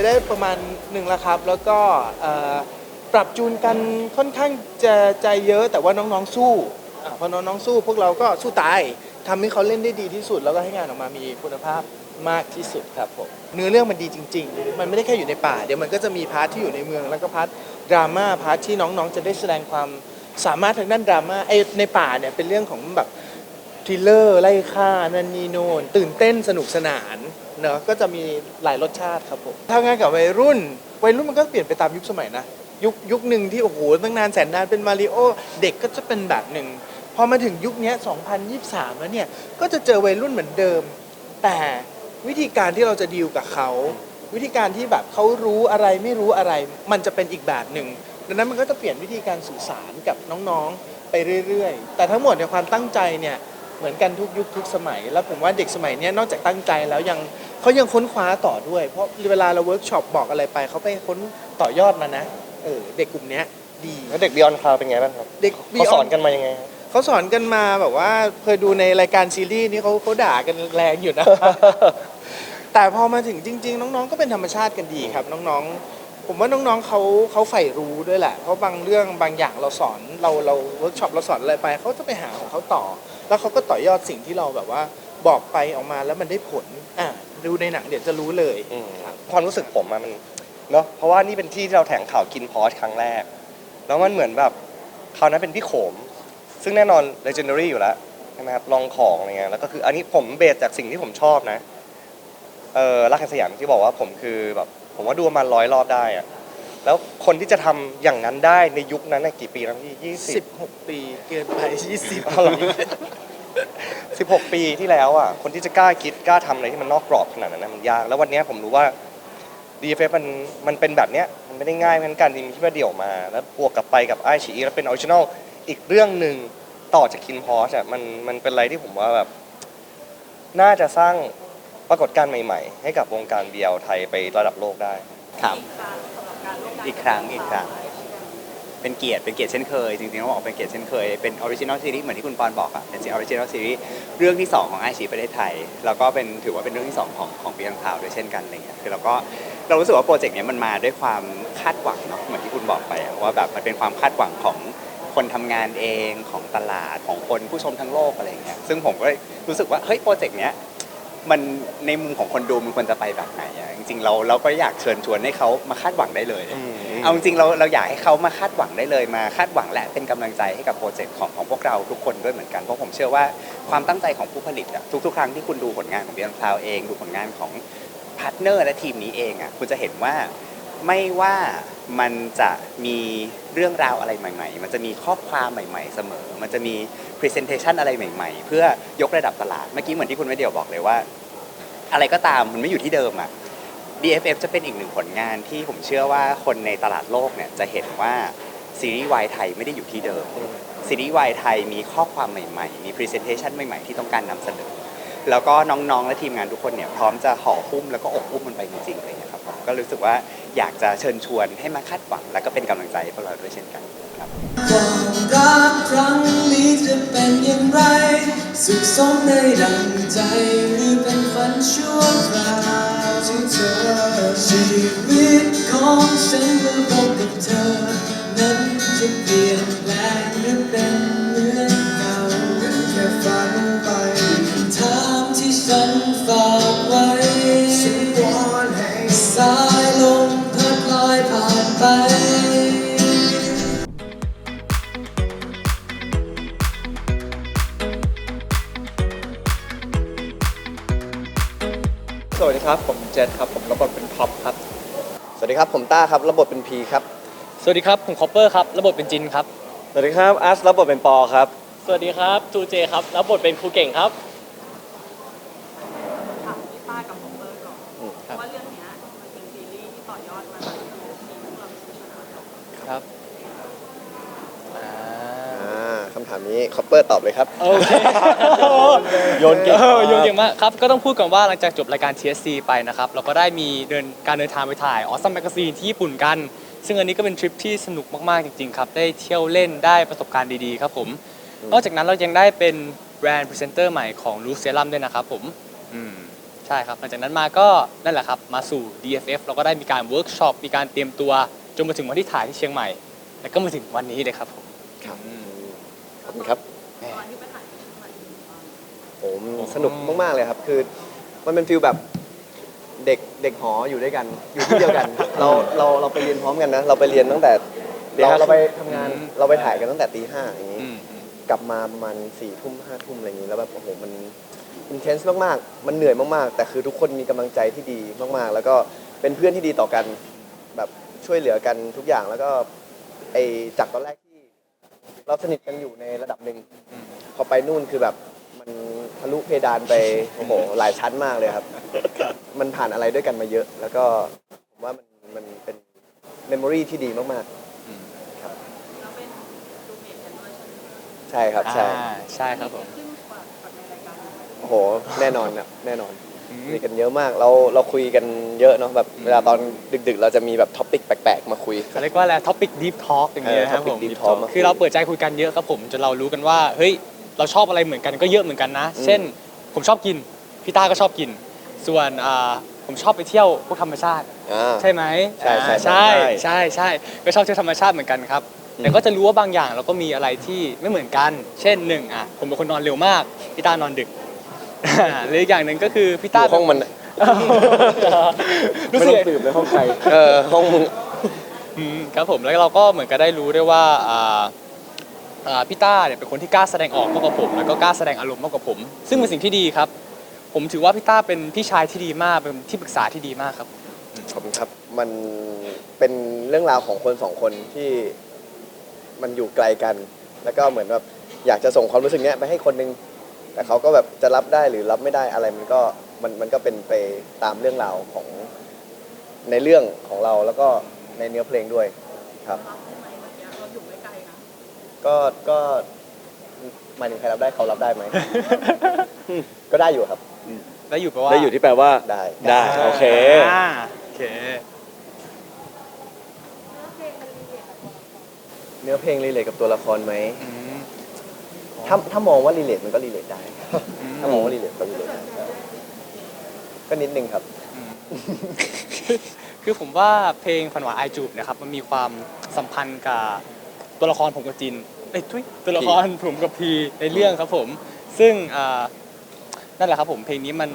ไปได้ประมาณหนึ่งแล้วครับ แล้วก็ปรับจูนกันค่อนข้างจะใจเยอะแต่ว่าน้องๆสู้พอน้องๆสู้พวกเราก็สู้ตายทำให้เขาเล่นได้ดีที่สุด แล้วก็ให้งานออกมามีคุณภาพมากที่สุดครับผมเนื้อเรื่องมันดีจริง ๆ มันไม่ได้แค่อยู่ในป่า เดี๋ยวมันก็จะมีพาร์ทที่อยู่ในเมือง แล้วก็พาร์ทดราม่าพาร์ทที่น้องๆ จะได้แสดงความสามารถทางด้านดราม่าไอ้ในป่าเนี่ยเป็นเรื่องของแบบทริลเลอร์ไล่ฆ่านันนีโนนตื่นเต้นสนุกสนาน เนอะก็จะมีหลายรสชาติครับผมทำงานกับวัยรุ่น วัยรุ่นมันก็เปลี่ยนไปตามยุคสมัยนะ ยุคยุคหนึ่งที่โอ้โหตั้งนานแสนนานเป็นมาริโอเด็กก็จะเป็นแบบหนึ่งพอมาถึงยุคนี้2023 แล้วเนี่ย ก็จะเจอวัยรุ่นเหมือนเดิม แต่วิธีการที่เราจะดีลกับเขา วิธีการที่แบบเขารู้อะไรไม่รู้อะไร มันจะเป็นอีกแบบหนึ่งดังนั้นมันก็จะเปลี่ยนวิธีการสื่อสารกับน้องๆ ไปเรื่อยๆ แต่ทั้งหมดในความตั้งใจเนี่ยเหมือนกันทุกยุคทุกสมัย แล้วผมว่าเด็กสมัยนี้นอกจากตั้งใจแล้วยัง เขายังค้นคว้าต่อด้วย เพราะเวลาเราเวิร์กช็อปบอกอะไรไป เขาไปค้นต่อยอดมานะ เออเด็กกลุ่มเนี้ยดีแล้วเด็กบิออนคลาวเป็นไงบ้างครับเด็ก เขาสอนกันมายังไงครับ เขาสอนกันมาแบบว่าเคยดูในรายการซีรีส์นี่เขาเขาด่ากันแรงอยู่นะ แต่พอมาถึงจริง ๆ น้องๆ ก็เป็นธรรมชาติกันดีครับ น้องๆ ผมว่าน้องๆเขาเขาใฝ่รู้ด้วยแหละ เพราะบางเรื่องบางอย่างเราสอนเราเราเวิร์กช็อปเราสอนอะไรไปเขาจะไปหาของเขาต่อ แล้วเขาก็ต่อยอดสิ่งที่เราแบบว่าบอกไปออกมาแล้วมันได้ผลอะ ดูในหนังเดี๋ยวจะรู้เลยอืมความรู้สึกผมอะมันเนาะเพราะว่านี่เป็นที่ที่เราแถลงข่าวกินพอสครั้งแรก แล้วมันเหมือนแบบคราวนั้นเป็นพี่โขม ซึ่งแน่นอน legendary อยู่แล้วใช่ไหมครับลองของอะไรเงี้ยแล้วก็คืออันนี้ผมเบสจากสิ่งที่ผมชอบนะเออรักแห่งสยามที่บอกว่าผมคือแบบผมว่าดูประมาณร้อยรอบได้อะแล้วคนที่จะทำอย่างนั้นได้ในยุคนั้นน่ะกี่ปีนะพี่ยี่สิบ 16 ปีเกินไป 20เอาเหรอ 16 ปีที่แล้วอะคนที่จะกล้าคิดกล้าทำอะไรที่มันนอกกรอบขนาดนั้นนะมันยากแล้ววันเนี้ยผมรู้ว่า DFF มันมันเป็นแบบเนี้ยมันไม่ได้ง่ายเหมือนกันที่มีที่ว่าเดี่ยวมา แล้วบวกกลับไปกับไอชีแล้วเป็นออริจินอลอีกเรื่องหนึ่งต่อจากคินพอสอะมันมันเป็นอะไรที่ผมว่าแบบ น่าจะสร้างปรากฏการณ์ใหม่ ๆ ให้กับวงการเบียร์ไทยไประดับโลกได้ ครับ อีกครั้งอีกครั้ง เป็นเกียรติเป็นเกียรติเช่นเคย จริงๆต้องบอกเป็นเกียรติเช่นเคย เป็นออริจินอลซีรีส์เหมือนที่คุณปอนบอกอะเป็นออริจินอลซีรีส์เรื่องที่ 2 ของไอชีประเทศไทย แล้วก็เป็นถือว่าเป็นเรื่องที่ 2 ของของปีอังคาวด้วยเช่นกันอะไรเงี้ยคือเราก็เรารู้สึกว่าโปรเจกต์เนี้ยมันมาด้วยความคาดหวังเนาะเหมือนที่คุณบอกไปว่าแบบมันเป็นความคาดหวังของคนทำงานเองของตลาดของคนผู้ชมทั้งโลกอะไรเงี้ยซึ่งผมก็รู้สึกว่าเฮ้ยโปรเจกต์เนี้ย มันในมุมของคนดูมันควรจะไปแบบไหนอะจริงๆเราเราก็อยากเชิญชวนให้เขามาคาดหวังได้เลยอืมเอาจริงๆเราเราอยากให้เขามาคาดหวังได้เลยมาคาดหวังและเป็นกำลังใจให้กับโปรเจกต์ของของพวกเราทุกคนด้วยเหมือนกันเพราะผมเชื่อว่าความตั้งใจของผู้ผลิตอะทุกๆ ครั้งที่คุณดูผลงานของเบียร์คลาวเอง ดูผลงานของพาร์ทเนอร์และทีมนี้เองอะคุณจะเห็นว่า ไม่ว่ามันจะมีเรื่องราวอะไรใหม่ ๆ มันจะมีข้อความใหม่ ๆ เสมอ มันจะมี Presentation อะไรใหม่ ๆ เพื่อยกระดับตลาด เมื่อกี้เหมือนที่คุณไม่เดียวบอกเลยว่า อะไรก็ตามมันไม่อยู่ที่เดิมอะ DFF จะเป็นอีกหนึ่งผลงานที่ผมเชื่อว่าคนในตลาดโลกเนี่ยจะเห็นว่าซีรีส์วายไทยไม่ได้อยู่ที่เดิม ซีรีส์วายไทยมีข้อความใหม่ๆ มี Presentation ใหม่ๆ ที่ต้องการนำเสนอ แล้วก็น้องๆ และทีมงานทุกคนเนี่ยพร้อมจะห่อหุ้มแล้วก็อบอุ้มมันไปจริงๆเลยนะครับผมก็รู้สึกว่า อยากจะเชิญชวนให้มาคาดหวัง และก็เป็นกำลังใจให้พวกเราด้วยเช่นกันครับความรักครั้งนี้จะเป็นอย่างไร สุขสมในดังใจหรือเป็นฝันชั่วคราวที่เธอชีวิตของฉันเมื่อพบ สวัสดีครับ ผมต้าครับ ระบบเป็นพีครับ สวัสดีครับ ผมคอปเปอร์ครับรับบทเป็นจินครับ สวัสดีครับอาร์ตรับบทเป็นปอครับ สวัสดีครับทูเจครับ รับบทเป็นครูเก่งครับ ถามพี่ต้ากับผมเบอร์ก่อน อืม เพราะว่าเรื่องเนี้ยมันเป็นซีรีส์ที่ต่อยอดมาจากทีมที่เราชนะครับ อ่า อ่าคำ ถามนี้คอปเปอร์ตอบเลยครับ โอเคโยนเก่งออมากโยนเก่งมากครับ ก็ต้องพูดกันว่าหลังจากจบรายการ TSC ไปนะครับ เราก็ได้มีเดินการเดินทางไปถ่ายออสซัมแมกซีนที่ญี่ปุ่นกัน ซึ่งอันนี้ก็เป็นทริปที่สนุกมากๆจริงๆครับ ได้เที่ยวเล่นได้ประสบการณ์ดีๆครับผม นอกจากนั้นเรายังได้เป็นแบรนด์พรีเซนเตอร์ใหม่ของลูเซรั่มด้วยนะครับผมอืมใช่ครับหลังจากนั้นมาก็นั่นแหละครับมาสู่ DFF เราก็ได้มีการเวิร์กช็อปมีการเตรียมตัวจนมาถึงวันที่ถ่ายที่เชียงใหม่ แล้วก็มาถึงวันนี้เลยครับผมครับข อบคุณครับตอนที่ไปถ่ายที่เชียงใหม่เป็นยังไงบ้างโอ้มันสนุกมากๆเลยครับ คือมันเป็นฟิลแบบเด็กเด็กหออยู่ด้วยกัน อยู่ที่เดียวกัน เราเราเราไปเรียนพร้อมกันนะ เราไปเรียนตั้งแต่ตีเราห้าเราไปทำงานอืม เราไปถ่ายกันตั้งแต่ตีห้าอย่างนี้อืมอืมกลับมาประมาณสี่ทุ่มห้าทุ่มอะไรอย่างนี้แล้วแบบโอ้โหมันอินเทนส์มากๆ มันเหนื่อยมากๆ แต่คือทุกคนมีกำลังใจที่ดีมากๆ แล้วก็เป็นเพื่อนที่ดีต่อกัน แบบช่วยเหลือกันทุกอย่างแล้วก็ไอจากตอนแรกที่ เราสนิทกันอยู่ในระดับหนึ่งพอไปนู่นคือแบบมันทะลุเพดานไปโอ้โหหลายชั้นมากเลยครับ มันผ่านอะไรด้วยกันมาเยอะ แล้วก็ผมว่ามันมันเป็นเมมโมรีที่ดีมากแล้วเป็นรูเมทกันด้วยใช่ไหมๆใช่ครับใช่อ่าใช่ครับผมขึ้นกว่ากับในรายการไหมโอ้โหแน่นอนนะแน่นอน คุยกันเยอะมากเราเราคุยกันเยอะเนาะแบบเวลาตอนดึกๆ เราจะมีแบบท็อปิกแปลกๆ มาคุย เขาเรียกว่าอะไรท็อปิกดีฟทอล์กอย่างเงี้ยนะครับเออผม topic deep talk มาคุยคือเราเปิดใจคุยกันเยอะครับผมจนเรารู้กันว่าเฮ้ยเราชอบอะไรเหมือนกันก็เยอะเหมือนกันนะ เช่น ผมชอบกินพี่ต้าก็ชอบกิน ส่วนอ่าผมชอบไปเที่ยวพวกธรรมชาติ อ่า ใช่ไหมใช่ใช่อ่าใช่ใช่ใช่ก็ชอบเที่ยวธรรมชาติเหมือนกันครับ แต่ก็จะรู้ว่าบางอย่างเราก็มีอะไรที่ไม่เหมือนกัน เช่นหนึ่งอะผมเป็นคนนอนเร็วมากพี่ต้านอนดึก หรืออีกอย่างหนึ่งก็คือพี่อต้ายู่ห้องมันอะรู้ไม่สึต้กองสืบในห้องใครเออห้องมึงอืมครับผมแล้วเราก็เหมือนกับได้รู้ด้วยว่าอ่าอ่าพี่ต้าเนี่ยเป็นคนที่กล้าแสดงออกมากกว่าผม แล้วก็กล้าแสดงอารมณ์มากกว่าผม ซึ่งเป็นสิ่งที่ดีครับ ผมถือว่าพี่ต้าเป็นพี่ชายที่ดีมากเป็นที่ปรึกษาที่ดีมากครับขอบคุณครับมันเป็นเรื่องราวของคนสองคนที่มันอยู่ไกลกัน แล้วก็เหมือนแบบอยากจะส่งความรู้สึกเนี้ยไปให้คนนึง แต่เขาก็แบบจะรับได้หรือรับไม่ได้อะไรมันก็มันมันก็เป็นไปตามเรื่องราวของในเรื่องของเราแล้วก็ในเนื้อเพลงด้วยครับรับทำไมเมื่อกี้เราอยู่ไม่ไกลนะก็ก็หมายถึงใครรับได้เขารับได้ไหม ก็ได้อยู่ครับ ได้อยู่แปลว่าได้อยู่ที่แปลว่า ได้ได้ โอเคอ่าโอเค เนื้อเพลงรีเลทกับตัวละครไหม อืม ถ้าถ้ามองว่ารีเลทมันก็รีเลทได้อืมถ้ามองว่ารีเลทก็รีเลทได้ก็นิดนึงครับ คือผมว่าเพลงฝันหวานไอจูบเนะครับ มันมีความสัมพันธ์กับตัวละครผมกับจินเอ้ยทุยตัวละครผมกับพีในเรื่องครับผม ซึ่งอ่านั่นแหละครับผมเพลงนี้มัน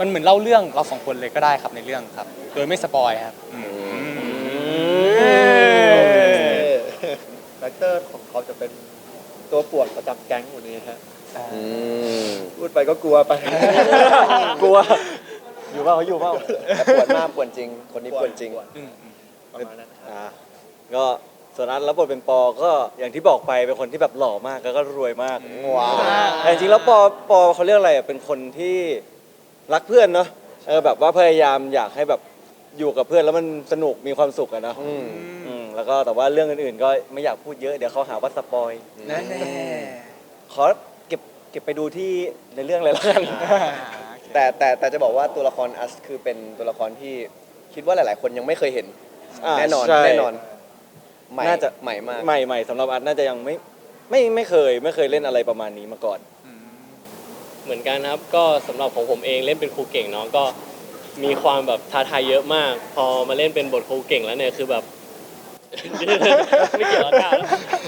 มันเหมือนเล่าเรื่องเราสองคนเลยก็ได้ครับในเรื่องครับ โดยไม่สปอยครับอืมคาแรคเตอร์ของเขาจะเป็น ตัวป่วนประจำแก๊งคนนี้ฮะอืมพูดไปก็กลัวไป กลัว อยู่เปล่าเขาอยู่เปล่าแต่ปวดมากปวดจริง คนนี้ปวดจริงอืมอืมประมาณนั้นอ่าก็ส่วนอันรับบทเป็นปอก็อย่างที่บอกไปเป็นคนที่แบบหล่อมากแล้วก็รวยมากว้าวแต่จริงๆแล้วปอปอเขาเรียกอะไรอะเป็นคนที่รักเพื่อนเนาะเออแบบว่าพยายามอยากให้แบบอยู่กับเพื่อนแล้วมันสนุกมีความสุขอะเนาะอืมอืม แล้วก็แต่ว่าเรื่องอื่นๆ ก็ไม่อยากพูดเยอะเดี๋ยวเขาหาว่าสปอยแน่ขอเก็บเก็บไปดูที่ในเรื่องเลยแล้วกัน แต่แต่แต่จะบอกว่าตัวละครอัสคือเป็นตัวละครที่คิดว่าหลาย ๆ คนยังไม่เคยเห็นอ่าแน่นอนใช่ แน่นอนใหม่น่าจะ ใหม่มาก ใหม่ใหม่สำหรับอันน่าจะยังไม่ไม่ไม่เคย ไม่เคยเล่นอะไรประมาณนี้มาก่อน เหมือนกันครับ ก็สำหรับของผมเองเล่นเป็นครูเก่งเนาะก็มีความแบบท้าทายเยอะมาก พอมาเล่นเป็นบทครูเก่งแล้วเนี่ยคือแบบ ไม่เกี่ยวกับการ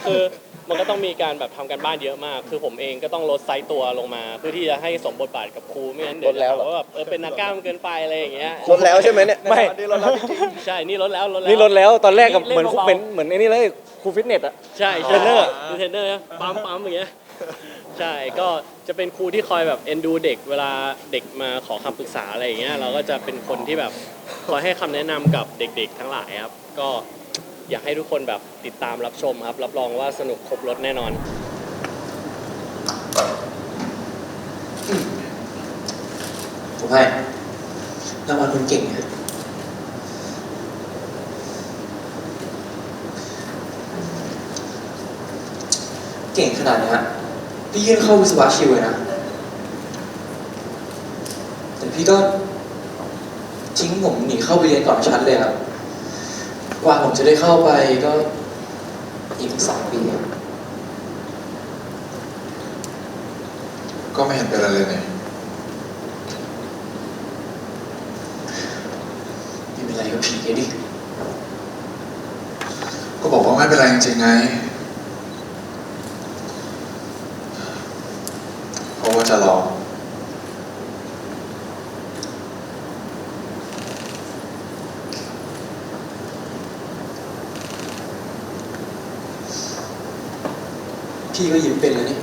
คือมันก็ต้องมีการแบบทำการบ้านเยอะมาก คือผมเองก็ต้องลดไซส์ตัวลงมา เพื่อที่จะให้สมบทบาทกับครูไม่งั้นเดี๋ยวลดแล้วจะเหรอหาว่าแบบเออเป็นนักกล้ามเกินไปอะไรอย่างเงี้ยลดแล้วใช่ไหมเนี่ย ไม่นี่ลดแล้วจริงใช่นี่ลดแล้วลดแล้ว นี่ลดแล้วตอนแรกกับเล่นเหมือนเบาๆเป็นเหมือนไอ้นี่เลยครูฟิตเนสอะใช่เทรนเนอร์คือเทรนเนอร์ปั๊มปั๊มอย่างเงี้ยใช่ก็จะเป็นครูที่คอยแบบเอ็นดูเด็กเวลาเด็กมาขอคำปรึกษาอะไรอย่างเงี้ยเราก็จะเป็นคนที่แบบคอยให้คำแนะนำกับเด็ก ๆ ทั้งหลายครับ ก็ อยากให้ทุกคนแบบติดตามรับชมครับ รับรองว่าสนุกครบรถแน่นอน ผมให้รางวัลคนเก่งฮะเก่งขนาดนี้ฮะพี่ยื่นเข้าวิศวะชิวเลยนะ แต่พี่ก็ทิ้งผมหนีเข้าไปเรียนก่อนชั้นเลยครับ กว่าผมจะได้เข้าไปก็อีกสองปีก็ไม่เห็นเป็นอะไรเลยไม่เป็นไรก็ผีดิก็บอกว่าไม่เป็นไรจริงไง พี่ก็ยิ้มเป็นแล้วนี่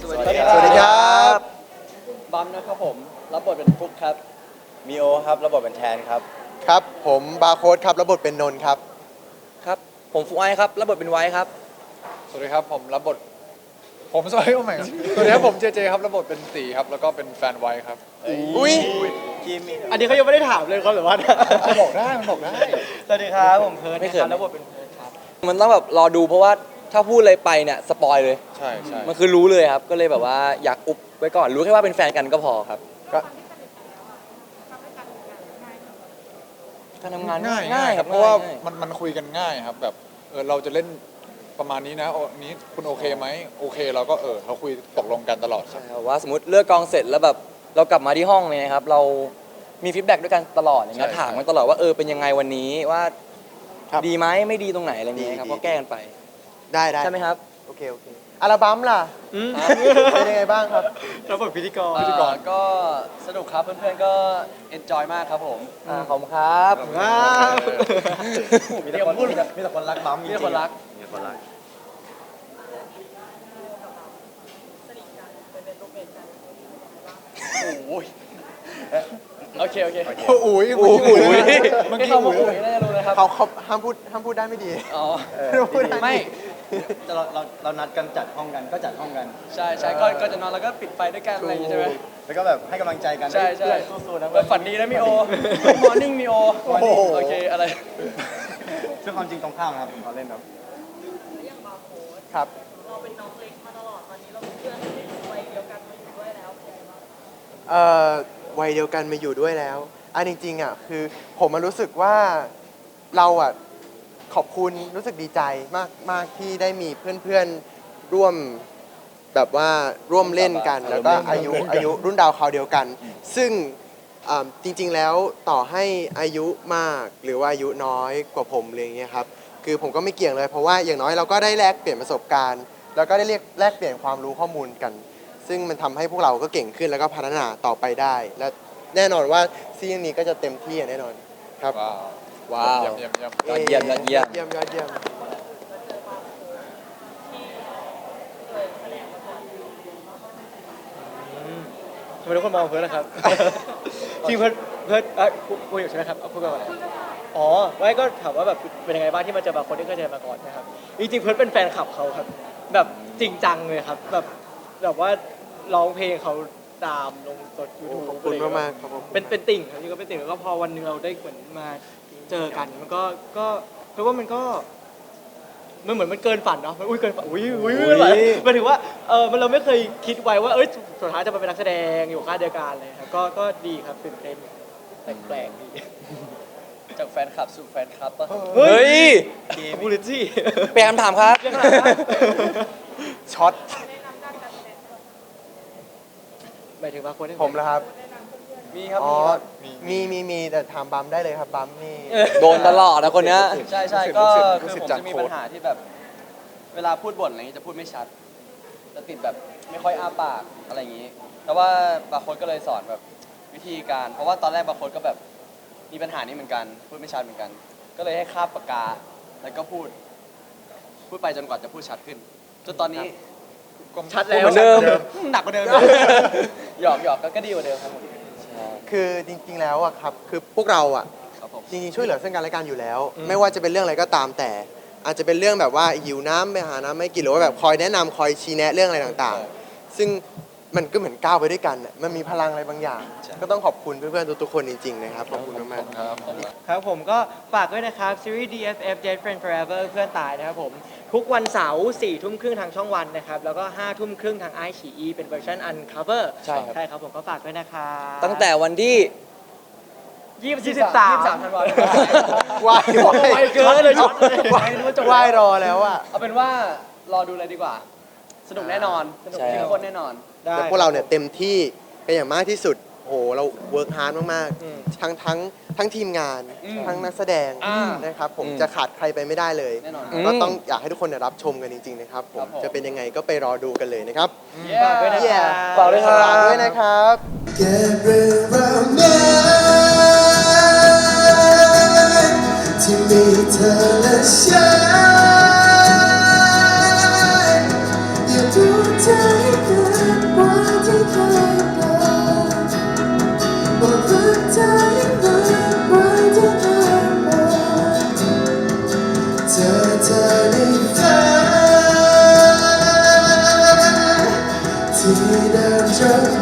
สวัสดีครับบัมนะครับผม รับบทเป็นฟุกครับ มีโอครับระบบเป็นแทนครับ ครับ ผมบาร์โค้ดครับระบบเป็นนนท์ครับครับ ผมฟูไอครับรับบทเป็นไว้ครับ สวัสดีครับผมรับบทผมสวัสดีโอ้ไม่สวัสดีครับผมเจเจครับรับบทเป็นตีครับแล้วก็เป็นแฟนไว้ครับอุ้ยอันนี้เขายังไม่ได้ถามเลยครับแต่ว่ามันบอกได้มันบอกได้สวัสดีครับผมเพิร์ดไม่เขินนะครับรับบทเป็นเพิร์ดครับมันต้องแบบรอดูเพราะว่าถ้าพูดอะไรไปเนี่ยสปอยเลย ใช่ใช่มันคือรู้เลยครับ ก็เลยแบบว่าอยากอุบไว้ก่อนรู้แค่ว่าเป็นแฟนกันก็พอครับ การทำงานง่ายง่ายครับเพราะว่าง่ยมันมันคุยกันง่ายครับ แบบเออเราจะเล่นประมาณนี้นะโอ้นี้คุณโอเคไหมโอเคเราก็เออเราคุยตกลงกันตลอดครับใช่ครับว่าสมมติเลือกกองเสร็จแล้วแบบเรากลับมาที่ห้องเลยนะครับเรามีฟีดแบ็กด้วยกันตลอดอย่างเงี้ยใช่ถามใช่กันตลอดว่าเออเป็นยังไงวันนี้ว่าครับดีไหมไม่ดีตรงไหนอะไรเงี้ยครับดีก็แก้กันไปได้ได้ใช่ไหมครับ โอเคโอเค อัลบั้มล่ะเป็นยังไงบ้างครับ รับบทพิธีกร พิธีกรก็สนุกครับเพื่อนๆก็เอนจอยมากครับผมอ่าขอบคุณครับมีแต่คนพูดมีแต่คนรักบัมมีแต่คนรักโอเคโอเคอุ้ยอุ้ยเมื่อไม่กี้เข้ามาอุ้ยคุยน่าจะรู้นะครับเขาเขาห้ามพูดห้ามพูดได้ไม่ดีอ๋อพูดได้ไม่ แต่เราเราเรานัดกันจัดห้องกันก็จัดห้องกัน ใช่ใช่ก็ก็จะนอนแล้วก็ปิดไฟด้วยกันอะไรอย่างงี้ใช่ไหม แล้วก็แบบให้กำลังใจกันใช่ใช่สู้ๆนะแบบฝันดีนะมีโอ มอร์นิ่งมีโอ โอเคอะไร ซึ่งความจริงตรงข้ามนะครับผมเขาเล่นครับอย่างบาร์โค้ดครับ เราเป็นน้องเล็กมาตลอดตอนนี้เราเป็นเพื่อนในวัยเดียวกันมาอยู่ด้วยแล้วเป็นยังไงบ้างเอ่อวัยเดียวกันมาอยู่ด้วยแล้วอันจริงๆอะคือผมมารู้สึกว่าเราอะ ขอบคุณรู้สึกดีใจมากมากที่ได้มีเพื่อนๆร่วมแบบว่าร่วมเล่นกัน แล้วก็อายุอายุรุ่นดาวคราวเดียวกัน ซึ่งอ่าจริงๆแล้วต่อให้อายุมากหรือว่าอายุน้อยกว่าผมอะไรอย่างเงี้ยครับคือผมก็ไม่เกี่ยงเลย เพราะว่าอย่างน้อยเราก็ได้แลกเปลี่ยนประสบการณ์ แล้วก็ได้เรียกแลกเปลี่ยนความรู้ข้อมูลกัน ซึ่งมันทำให้พวกเราก็เก่งขึ้นแล้วก็พัฒนาต่อไปได้ และแน่นอนว่าซีซั่นนี้ก็จะเต็มที่อย่างแน่นอนครับ ว้าว ว้าวเยี่ยมเยี่ยมเยี่ยมยอดเยี่ยมยอดเยี่ยม เยี่ยมยอดเยี่ยมทำไมทุกคนมองเพิร์ดนะครับ จริงเพิร์ดเพิร์ดเอ้ยคุคุยอยู่ใช่ไหมครับเอาพูดกันอะไรอ๋อไม่ก็ถามว่าแบบเป็นยังไงบ้างที่มาเจอบางคนที่เคยเจอมาก่อนนะครับจริงๆเพิร์ดเป็นแฟนคลับเขาครับ แบบจริงจังเลยครับ แบบแบบว่าร้องเพลงเขาตามลงสดยูทูบขอบคุณมากๆครับผมเป็นเป็นติ่งครับจริงๆก็เป็นติ่งแล้วก็พอวันหนึงเราได้เหมือนมา เจอกันมันก็ก็เพราะว่ามันก็มันเหมือนมันเกินฝันเนาะมันอุ้ยเกินฝันอุ้ยอุ้ยไม่ไหวหมายถึงว่าเออมันเราไม่เคยคิดไว้ว่าเอ้ยสุดท้ายจะมาเป็นนักแสดงอยู่ค่ายเดียวกันเลยครับก็ก็ดีครับตื่นเต้นแปลกๆดีจากแฟนคลับสู่แฟนคลับปะเฮ้ยบูลิตี้เปลี่ยนคำถามครับช็อตหมายถึงว่าคนที่ผมแล้วครับ มีครับ อ๋อ มีครับ มีมีมีแต่ถามบัมได้เลยครับบัมนี่ โดนตลอดนะคนเนี้ย ใช่ใช่รู้สึกก็รู้คือสึกผมจากจะมีโค้ดปัญหาที่แบบ เวลาพูดบ่นอะไรอย่างงี้จะพูดไม่ชัด จะติดแบบไม่ค่อยอ้าปากอะไรอย่างงี้ แต่ว่าบางคนก็เลยสอนแบบวิธีการ เพราะว่าตอนแรกบางคนก็แบบมีปัญหานี้เหมือนกัน พูดไม่ชัดเหมือนกัน ก็เลยให้คาบปากกา แล้วก็พูด พูดไปจนกว่าจะพูดชัดขึ้น จนตอนนี้ชัดแล้วเหมือนเดิม หนักกว่าเดิม หยอกหยอกก็ดีกว่าเดิมครับผม คือจริงๆแล้วอะครับคือพวกเราอะครับผม จริงๆช่วยเหลือซึ่งกันและกันอยู่แล้วไม่ว่าจะเป็นเรื่องอะไรก็ตามแต่ อาจจะเป็นเรื่องแบบว่าหิวน้ำไปหาน้ำไม่กินหรือว่าแบบคอยแนะนำคอยชี้แนะเรื่องอะไรต่างๆ ซึ่ง มันก็เหมือนก้าวไปด้วยกันอะมันมีพลังอะไรบางอย่าง ก็ต้องขอบคุณเพื่อนๆทุกๆคนจริงๆนะครับขอบคุณมากๆครับครับผมก็ฝากด้วยนะครับ ซีรีส์ DFF Dead Friend Forever เพื่อนตายนะครับผม ทุกวันเสาร์สี่ทุ่มครึ่งทางช่องวันนะครับ แล้วก็ห้าทุ่มครึ่งทางไอฉีอีเป็นเวอร์ชัน Uncover ใช่ครับ ใช่ครับผมก็ฝากด้วยนะครับตั้งแต่วันที่ ยี่สิบสามยี่สิบสามธันวาคมวายวายไวเกินเลยช็อตเลยวายว่ายรอแล้วอะ เอาเป็นว่ารอดูเลยดีกว่า สนุกแน่นอนสนุกใช่ครับ เข้มข้นแน่นอน แล้วพวกเราเนี่ยเต็มที่กันอย่างมากที่สุดโอ้โหเราเวิร์กฮาร์ดมากๆทั้งทั้งทั้งทีมงาน อืมทั้งนักแสดงอ่านะครับผมอืมจะขาดใครไปไม่ได้เลยแน่นอนก็ต้องอยากให้ทุกคนเนี่ยรับชมกันจริงๆนะครับผครัมบผม จะเป็นยังไงก็ไปรอดูกันเลยนะครับฝากด้วยนะครับฝากด้วยครับ ฝากด้วยนะครับเก็บเรื่องราวนั้นที่มีเธอและฉันอย่าดูใจเกิน ที่